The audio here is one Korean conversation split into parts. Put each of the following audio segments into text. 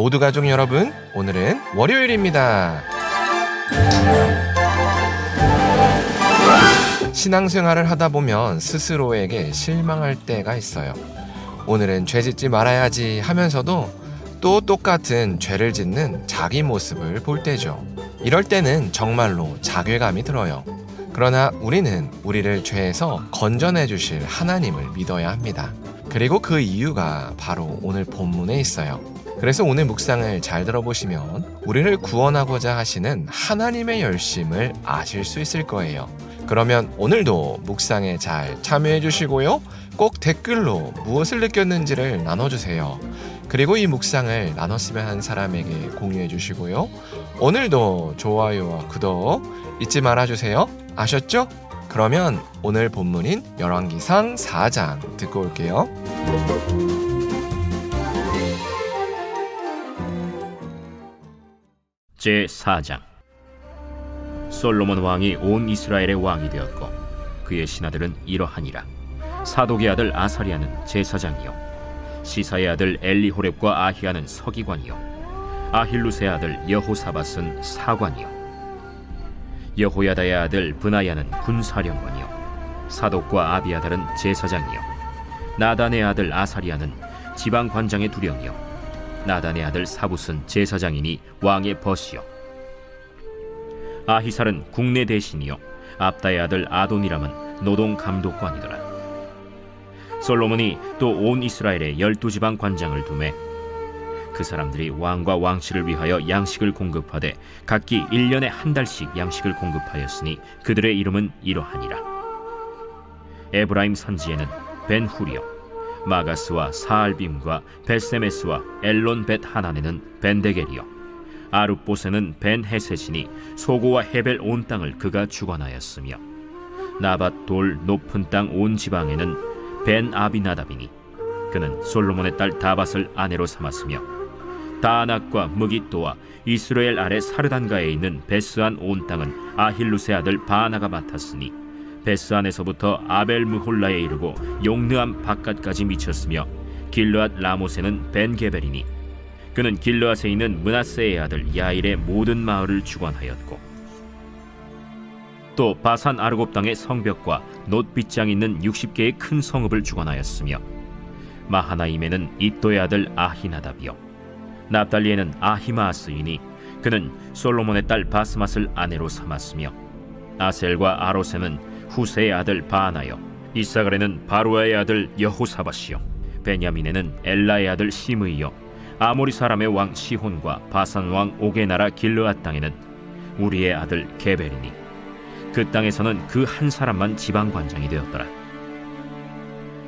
모두 가족 여러분, 오늘은 월요일입니다. 신앙생활을 하다 보면 스스로에게 실망할 때가 있어요. 오늘은 죄 짓지 말아야지 하면서도 또 똑같은 죄를 짓는 자기 모습을 볼 때죠. 이럴 때는 정말로 자괴감이 들어요. 그러나 우리는 우리를 죄에서 건져내 주실 하나님을 믿어야 합니다. 그리고 그 이유가 바로 오늘 본문에 있어요. 그래서 오늘 묵상을 잘 들어보시면 우리를 구원하고자 하시는 하나님의 열심을 아실 수 있을 거예요. 그러면 오늘도 묵상에 잘 참여해 주시고요. 꼭 댓글로 무엇을 느꼈는지를 나눠주세요. 그리고 이 묵상을 나눴으면 하는 사람에게 공유해 주시고요. 오늘도 좋아요와 구독 잊지 말아 주세요. 아셨죠? 그러면 오늘 본문인 열왕기상 4장 듣고 올게요. 제 4장. 솔로몬 왕이 온 이스라엘의 왕이 되었고 그의 신하들은 이러하니라. 사독의 아들 아사리아는 제사장이요. 시사의 아들 엘리호렙과 아히야는 서기관이요. 아힐루스의 아들 여호사밧은 사관이요 여호야다의 아들 브나야는 군사령관이요. 사독과 아비아달은 제사장이요. 나단의 아들 아사리아는 지방 관장의 두령이요. 나단의 아들 사붓은 제사장이니 왕의 벗이요. 아히살은 국내 대신이요. 압다의 아들 아도니람은 노동 감독관이더라. 솔로몬이 또 온 이스라엘에 열두 지방 관장을 두매 그 사람들이 왕과 왕실을 위하여 양식을 공급하되 각기 일년에한 달씩 양식을 공급하였으니 그들의 이름은 이러하니라. 에브라임 산지에는 벤후리요 마가스와 사알빔과 벳세메스와 엘론 벳 하난에는 벤데겔이요 아룹보세는 벤 헤셋이니 소고와 헤벨 온 땅을 그가 주관하였으며 나밧 돌 높은 땅 온 지방에는 벤 아비나답이니 그는 솔로몬의 딸 다밧을 아내로 삼았으며 다낙과 무기또와 이스라엘 아래 사르단가에 있는 베스안 온 땅은 아힐루스의 아들 바나가 맡았으니 베스안에서부터 아벨 무홀라에 이르고 용느암 바깥까지 미쳤으며 길르앗 라모세는 벤게벨이니 그는 길르앗에 있는 문하세의 아들 야일의 모든 마을을 주관하였고 또 바산 아르곱 땅의 성벽과 놋빗장 있는 60개의 큰 성읍을 주관하였으며 마하나임에는 이또의 아들 아히나답이요 납달리에는 아히마스이니 그는 솔로몬의 딸 바스맛을 아내로 삼았으며 아셀과 아로셈은 후세의 아들 바하나요 이사갈에는 바루아의 아들 여호사밧이요 베냐민에는 엘라의 아들 시므이요 아모리 사람의 왕 시혼과 바산 왕 오게 나라 길르앗 땅에는 우리의 아들 게벨이니 그 땅에서는 그 한 사람만 지방 관장이 되었더라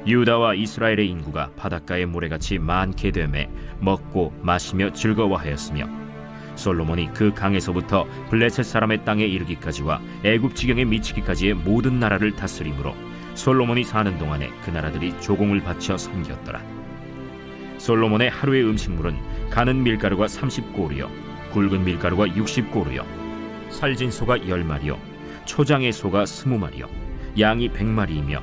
유다와 이스라엘의 인구가 바닷가의 모래같이 많게 되매 먹고 마시며 즐거워하였으며 솔로몬이 그 강에서부터 블레셋 사람의 땅에 이르기까지와 애굽 지경에 미치기까지의 모든 나라를 다스림으로 솔로몬이 사는 동안에 그 나라들이 조공을 바쳐 섬겼더라. 솔로몬의 하루의 음식물은 가는 밀가루가 30고루요, 굵은 밀가루가 60고루요, 살진 소가 10마리요, 초장의 소가 20마리요, 양이 100마리이며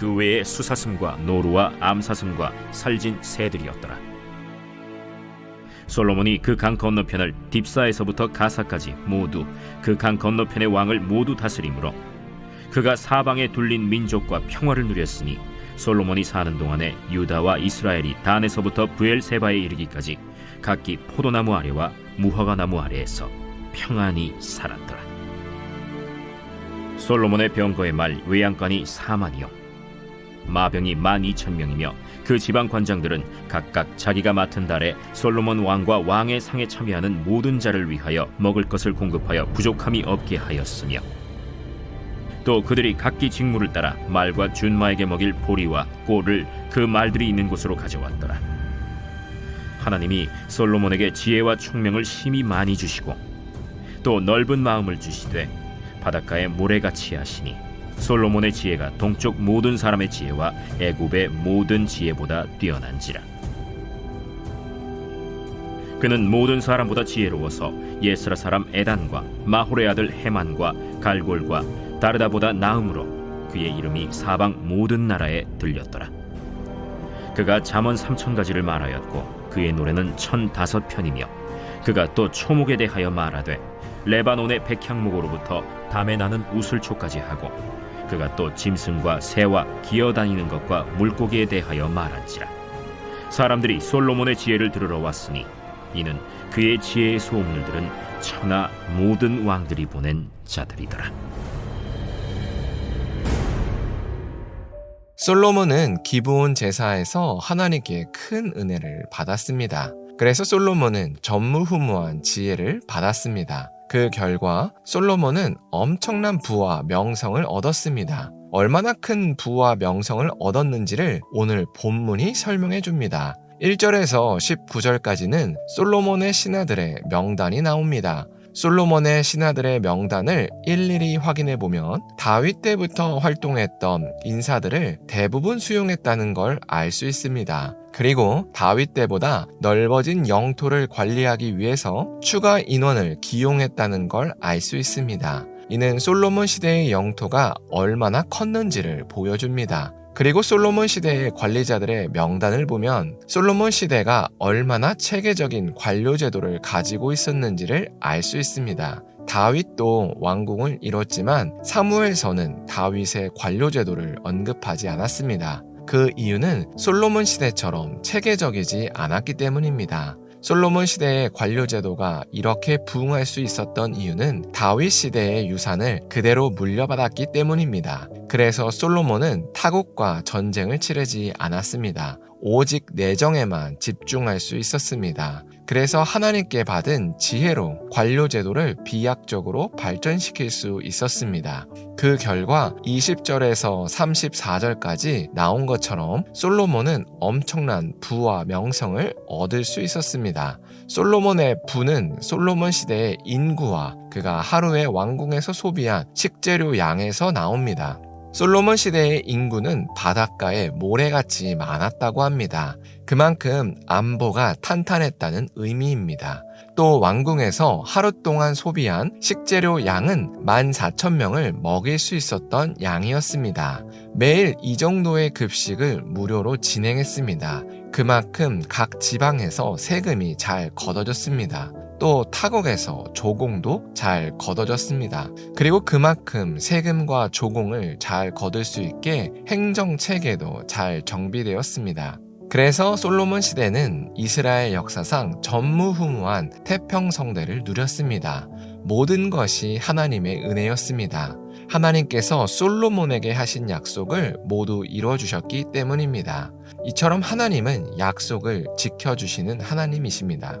그 외에 수사슴과 노루와 암사슴과 살진 새들이었더라. 솔로몬이 그 강 건너편을 딥사에서부터 가사까지 모두 그 강 건너편의 왕을 모두 다스림으로 그가 사방에 둘린 민족과 평화를 누렸으니 솔로몬이 사는 동안에 유다와 이스라엘이 단에서부터 부엘세바에 이르기까지 각기 포도나무 아래와 무화과 나무 아래에서 평안히 살았더라. 솔로몬의 병거의 말 외양간이 4만이요 마병이 1만 2천 명이며 그 지방 관장들은 각각 자기가 맡은 달에 솔로몬 왕과 왕의 상에 참여하는 모든 자를 위하여 먹을 것을 공급하여 부족함이 없게 하였으며 또 그들이 각기 직무를 따라 말과 준마에게 먹일 보리와 꼴을 그 말들이 있는 곳으로 가져왔더라. 하나님이 솔로몬에게 지혜와 총명을 심히 많이 주시고 또 넓은 마음을 주시되 바닷가에 모래같이 하시니 솔로몬의 지혜가 동쪽 모든 사람의 지혜와 애굽의 모든 지혜보다 뛰어난지라. 그는 모든 사람보다 지혜로워서 예스라 사람 에단과 마홀의 아들 헤만과 갈골과 다르다보다 나음으로 그의 이름이 사방 모든 나라에 들렸더라. 그가 잠언 삼천 가지를 말하였고 그의 노래는 천 다섯 편이며 그가 또 초목에 대하여 말하되 레바논의 백향목으로부터 담에 나는 우슬초까지 하고 그가 또 짐승과 새와 기어다니는 것과 물고기에 대하여 말한지라 사람들이 솔로몬의 지혜를 들으러 왔으니 이는 그의 지혜의 소문을 들은 천하 모든 왕들이 보낸 자들이더라 솔로몬은 기브온 제사에서 하나님께 큰 은혜를 받았습니다. 그래서 솔로몬은 전무후무한 지혜를 받았습니다. 그 결과 솔로몬은 엄청난 부와 명성을 얻었습니다. 얼마나 큰 부와 명성을 얻었는지를 오늘 본문이 설명해 줍니다. 1절에서 19절까지는 솔로몬의 신하들의 명단이 나옵니다. 솔로몬의 신하들의 명단을 일일이 확인해 보면 다윗 때부터 활동했던 인사들을 대부분 수용했다는 걸 알 수 있습니다. 그리고 다윗 때보다 넓어진 영토를 관리하기 위해서 추가 인원을 기용했다는 걸 알 수 있습니다. 이는 솔로몬 시대의 영토가 얼마나 컸는지를 보여줍니다. 그리고 솔로몬 시대의 관리자들의 명단을 보면 솔로몬 시대가 얼마나 체계적인 관료 제도를 가지고 있었는지를 알 수 있습니다. 다윗도 왕궁을 이뤘지만 사무엘서는 다윗의 관료 제도를 언급하지 않았습니다. 그 이유는 솔로몬 시대처럼 체계적이지 않았기 때문입니다. 솔로몬 시대의 관료 제도가 이렇게 부흥할 수 있었던 이유는 다윗 시대의 유산을 그대로 물려받았기 때문입니다. 그래서 솔로몬은 타국과 전쟁을 치르지 않았습니다. 오직 내정에만 집중할 수 있었습니다. 그래서 하나님께 받은 지혜로 관료 제도를 비약적으로 발전시킬 수 있었습니다. 그 결과 20절에서 34절까지 나온 것처럼 솔로몬은 엄청난 부와 명성을 얻을 수 있었습니다. 솔로몬의 부는 솔로몬 시대의 인구와 그가 하루에 왕궁에서 소비한 식재료 양에서 나옵니다. 솔로몬 시대의 인구는 바닷가에 모래같이 많았다고 합니다. 그만큼 안보가 탄탄했다는 의미입니다. 또 왕궁에서 하루 동안 소비한 식재료 양은 14,000명을 먹일 수 있었던 양이었습니다. 매일 이 정도의 급식을 무료로 진행했습니다. 그만큼 각 지방에서 세금이 잘 걷어졌습니다. 또 타국에서 조공도 잘 걷어졌습니다. 그리고 그만큼 세금과 조공을 잘 거둘 수 있게 행정 체계도 잘 정비되었습니다. 그래서 솔로몬 시대는 이스라엘 역사상 전무후무한 태평성대를 누렸습니다. 모든 것이 하나님의 은혜였습니다. 하나님께서 솔로몬에게 하신 약속을 모두 이루어주셨기 때문입니다. 이처럼 하나님은 약속을 지켜주시는 하나님이십니다.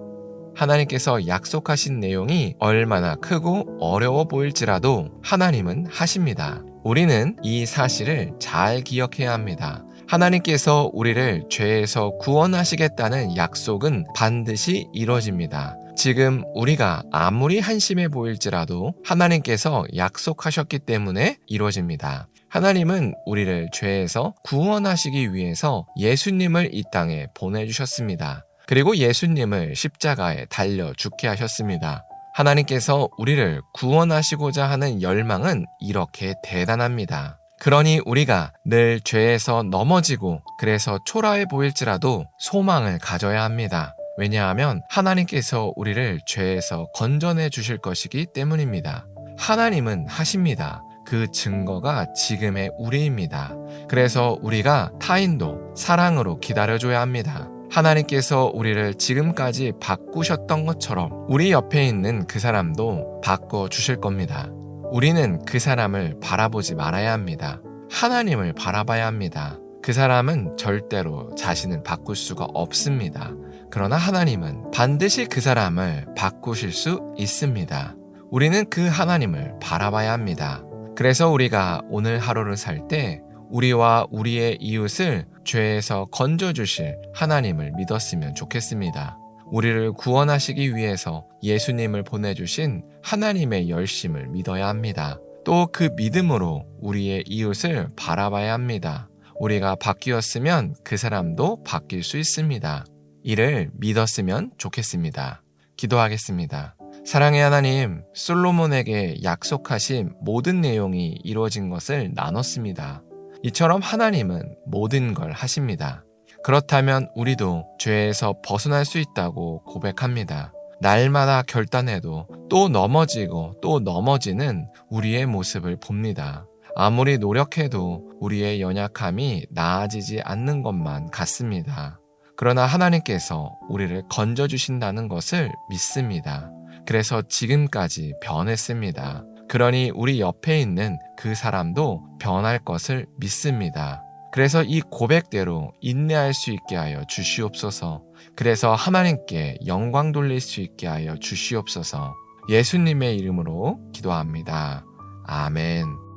하나님께서 약속하신 내용이 얼마나 크고 어려워 보일지라도 하나님은 하십니다. 우리는 이 사실을 잘 기억해야 합니다. 하나님께서 우리를 죄에서 구원하시겠다는 약속은 반드시 이루어집니다. 지금 우리가 아무리 한심해 보일지라도 하나님께서 약속하셨기 때문에 이루어집니다. 하나님은 우리를 죄에서 구원하시기 위해서 예수님을 이 땅에 보내주셨습니다. 그리고 예수님을 십자가에 달려 죽게 하셨습니다. 하나님께서 우리를 구원하시고자 하는 열망은 이렇게 대단합니다. 그러니 우리가 늘 죄에서 넘어지고 그래서 초라해 보일지라도 소망을 가져야 합니다. 왜냐하면 하나님께서 우리를 죄에서 건져내 주실 것이기 때문입니다. 하나님은 하십니다. 그 증거가 지금의 우리입니다. 그래서 우리가 타인도 사랑으로 기다려줘야 합니다. 하나님께서 우리를 지금까지 바꾸셨던 것처럼 우리 옆에 있는 그 사람도 바꿔 주실 겁니다. 우리는 그 사람을 바라보지 말아야 합니다. 하나님을 바라봐야 합니다. 그 사람은 절대로 자신을 바꿀 수가 없습니다. 그러나 하나님은 반드시 그 사람을 바꾸실 수 있습니다. 우리는 그 하나님을 바라봐야 합니다. 그래서 우리가 오늘 하루를 살 때 우리와 우리의 이웃을 죄에서 건져주실 하나님을 믿었으면 좋겠습니다. 우리를 구원하시기 위해서 예수님을 보내주신 하나님의 열심을 믿어야 합니다. 또 그 믿음으로 우리의 이웃을 바라봐야 합니다. 우리가 바뀌었으면 그 사람도 바뀔 수 있습니다. 이를 믿었으면 좋겠습니다. 기도하겠습니다. 사랑의 하나님, 솔로몬에게 약속하신 모든 내용이 이루어진 것을 나눴습니다. 이처럼 하나님은 모든 걸 하십니다. 그렇다면 우리도 죄에서 벗어날 수 있다고 고백합니다. 날마다 결단해도 또 넘어지고 또 넘어지는 우리의 모습을 봅니다. 아무리 노력해도 우리의 연약함이 나아지지 않는 것만 같습니다. 그러나 하나님께서 우리를 건져주신다는 것을 믿습니다. 그래서 지금까지 변했습니다. 그러니 우리 옆에 있는 그 사람도 변할 것을 믿습니다. 그래서 이 고백대로 인내할 수 있게 하여 주시옵소서. 그래서 하나님께 영광 돌릴 수 있게 하여 주시옵소서. 예수님의 이름으로 기도합니다. 아멘.